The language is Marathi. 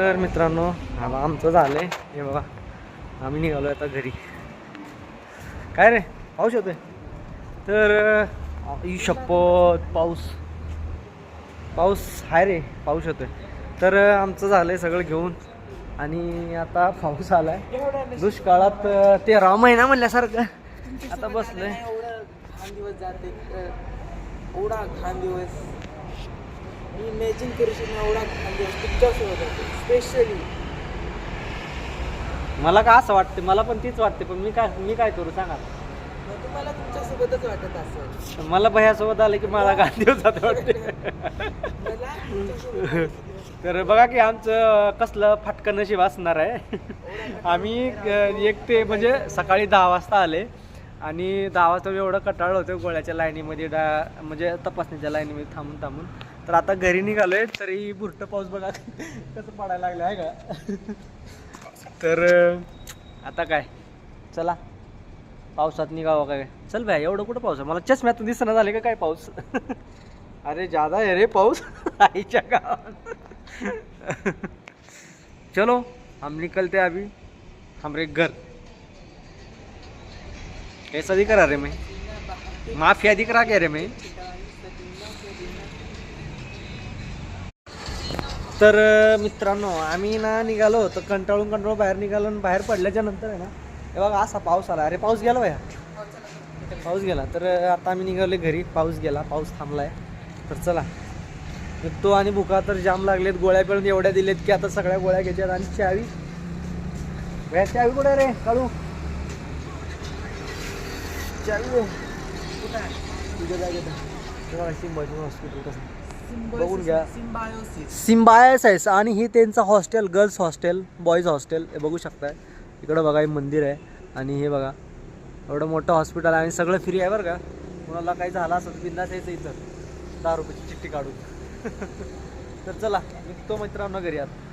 तर मित्रांनो आता आमचं झालंय. हे बघा आम्ही निघालो आता घरी. काय रे पाऊस येतोय? तर ई शपथ पाऊस. पाऊस हाय रे पाऊस येतोय. तर आमचं आमचं झालंय सगळं घेऊन. आणि आता पाऊस आलाय. दुष्काळात ते तेरा महिना म्हणल्यासारखं. आता बसलोय. एवढा घाण दिवस जाते एवढा घाण दिवस मी इमॅजिन करू शकतो एवढा घाण दिवस तुमच्यासोबत जाते स्पेशली मला का असं वाटते मला पण तीच वाटते पण मी काय मी काय करू सांगा? तुम्हाला तुमच्यासोबतच वाटत असं मला भयासोबत आलं की मला गांधी जाते वाटते मला तुमच्यासोबत तर बघा की आमचं कसलं फाटकं नशीब असणार आहे. आम्ही अं, एक ते म्हणजे सकाळी दहा वाजता आले. आणि दहा वाजता एवढं कटाळलं होतं गोळ्याच्या लाईनीमध्ये डा म्हणजे तपासणीच्या लाईनीमध्ये थांबून थांबून. तर आता घरी निघालोय तरी बुरट पाऊस बघा कसं पडायला लागलं आहे का? तर आता काय? चला. पावसात निघावं काय? चल भाई एवढं कुठं पाऊस आहे? मला चष्म्यातून दिसणं झाले का काय पाऊस? अरे जादा आहे रे पाऊस. आईच्या गावात. चलो हम निकलते अभी. हमरे घर. ऐसा दिख रहा रे मैं? माफिया दिख रहा क्या रे मैं? तर मित्रांनो आम्ही ना निघालो तर कंटाळून कंटाळून बाहेर निघालो आणि बाहेर पडल्याच्या नंतर आहे ना हे बघा असा पाऊस आला. अरे पाऊस गेला बाया पाऊस गेला. तर आता आम्ही निघाले घरी. पाऊस गेला पाऊस थांबलाय. तर चला. तो आणि भुका तर जाम लागलेत. गोळ्या पिळून एवढ्या दिलेत की आता सगळ्या गोळ्या घ्यायच्यात आणि चावी. भैया चावी कुठे रे? काढू. चावी? तुझ्या जागेत हॉस्पिटल कसं बघून घ्या. सिम्बायोसिस सिम्बायस आणि ही त्यांचं hostel girls hostel boys hostel हे बघू शकताय. इकडं बघा हे मंदिर आहे. आणि हे बघा एवढं मोठं हॉस्पिटल आहे आणि सगळं फ्री आहे बरं का. कोणाला काही झालं असं बिंदास यायचं इथं. दहा रुपयाची चिठ्ठी काढून. तर चला निघतो मित्रांनो घरी आता.